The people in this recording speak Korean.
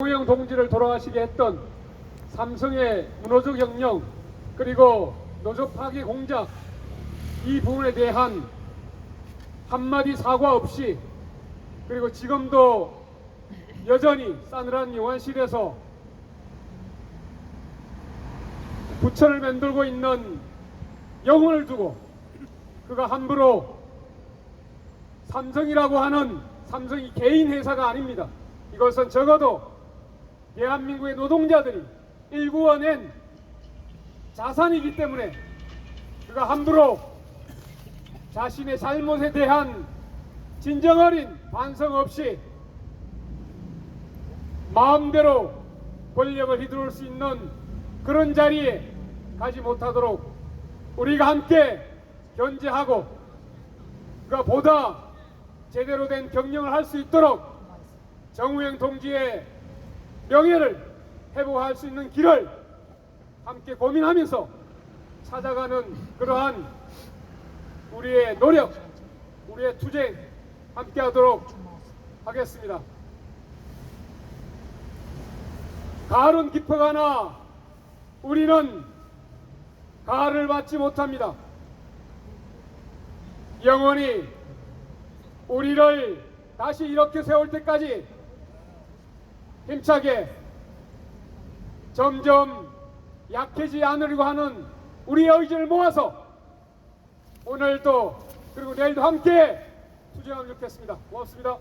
노영 동지를 돌아가시게 했던 삼성의 문호조 경영 그리고 노조 파괴 공작 이 부분에 대한 한마디 사과 없이 그리고 지금도 여전히 싸늘한 용안실에서 부처를 만들고 있는 영혼을 두고 그가 함부로 삼성이라고 하는 삼성이 개인 회사가 아닙니다. 이것은 적어도 대한민국의 노동자들이 일구어낸 자산이기 때문에 그가 함부로 자신의 잘못에 대한 진정 어린 반성 없이 마음대로 권력을 휘두를 수 있는 그런 자리에 가지 못하도록 우리가 함께 견제하고 그가 보다 제대로 된 경영을 할 수 있도록 정우영 동지의 명예를 회복할 수 있는 길을 함께 고민하면서 찾아가는 그러한 우리의 노력, 우리의 투쟁 함께 하도록 하겠습니다. 가을은 깊어가나 우리는 가을을 맞지 못합니다. 영원히 우리를 다시 이렇게 세울 때까지 힘차게 점점 약해지지 않으려고 하는 우리의 의지를 모아서 오늘도 그리고 내일도 함께 투쟁하면 좋겠습니다. 고맙습니다.